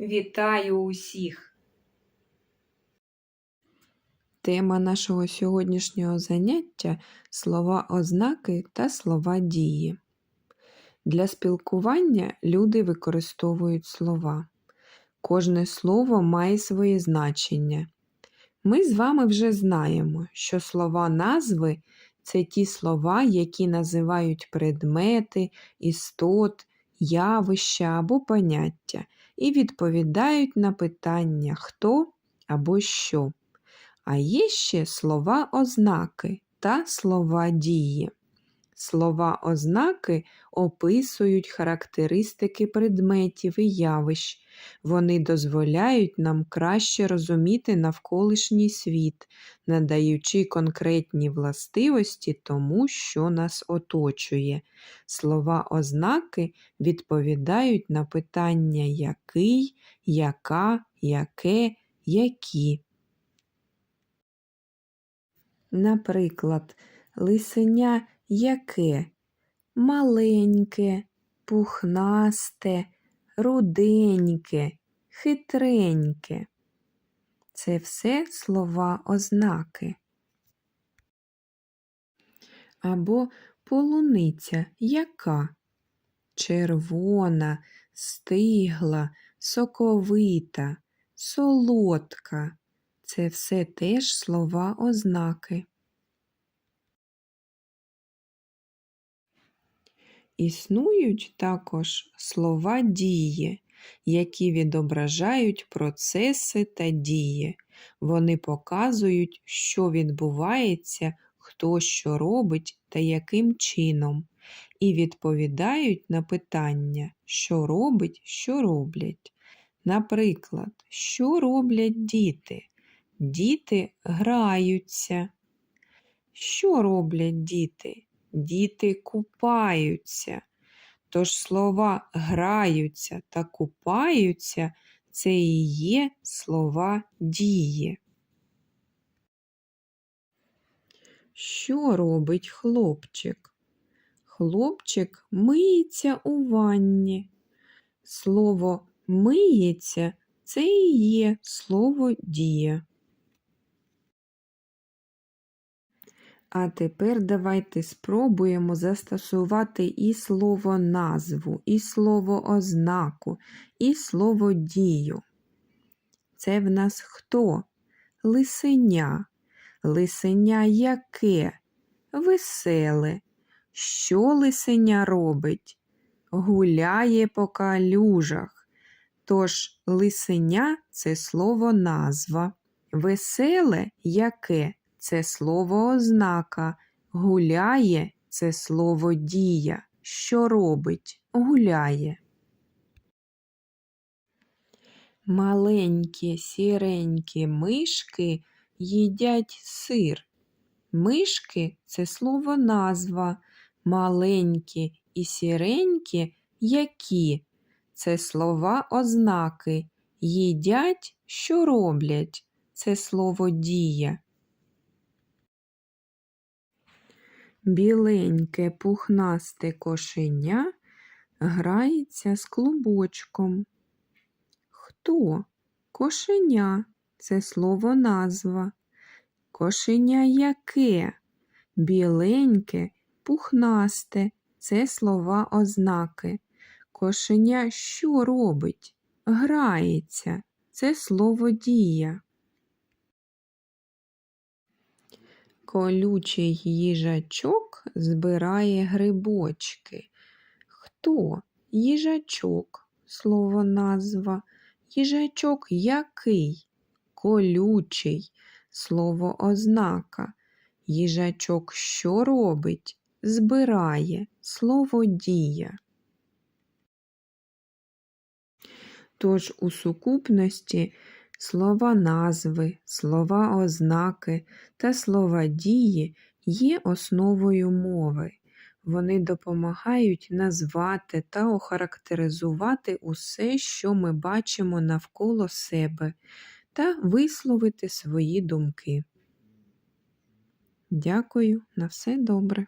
Вітаю усіх! Тема нашого сьогоднішнього заняття слова ознаки та слова дії. Для спілкування люди використовують слова. Кожне слово має своє значення. Ми з вами вже знаємо, що слова назви це ті слова, які називають предмети, істот, явища або поняття і відповідають на питання хто або що. А є ще слова ознаки та слова дії. Слова ознаки описують характеристики предметів і явищ. Вони дозволяють нам краще розуміти навколишній світ, надаючи конкретні властивості тому, що нас оточує. Слова ознаки відповідають на питання який, яка, яке, які. Наприклад, лисеня яке маленьке, пухнасте, руденьке, хитреньке. Це все слова ознаки. Або полуниця яка? Червона, стигла, соковита, солодка. Це все теж слова ознаки. Існують також слова дії, які відображають процеси та дії. Вони показують, що відбувається, хто що робить та яким чином, і відповідають на питання, що робить, що роблять. Наприклад, що роблять діти? Діти граються. Що роблять діти? Діти купаються. Тож слова граються та купаються це і є слова дії. Що робить хлопчик? Хлопчик миється у ванні. Слово миється це і є слово дія. А тепер давайте спробуємо застосувати і слово назву, і слово ознаку, і слово дію. Це в нас хто? Лисеня. Лисеня яке? Веселе. Що лисеня робить? Гуляє по калюжах. Тож лисеня це слово назва. Веселе яке? Це слово ознака, гуляє це слово дія. Що робить? Гуляє. Маленькі сіренькі мишки їдять сир. Мишки це слово назва. Маленькі і сіренькі які це слова ознаки. Їдять, що роблять це слово дія. Біленьке пухнасте кошеня грається з клубочком. Хто? Кошеня це слово назва. Кошеня яке? Біленьке, пухнасте це слова ознаки. Кошеня що робить? Грається це слово дія. Колючий їжачок збирає грибочки. Хто? Їжачок, слово назва. Їжачок який? Колючий, слово ознака. Їжачок що робить? Збирає слово дія. Тож у сукупності Слова назви, слова ознаки та слова дії є основою мови. Вони допомагають назвати та охарактеризувати усе, що ми бачимо навколо себе, та висловити свої думки. Дякую, на все добре.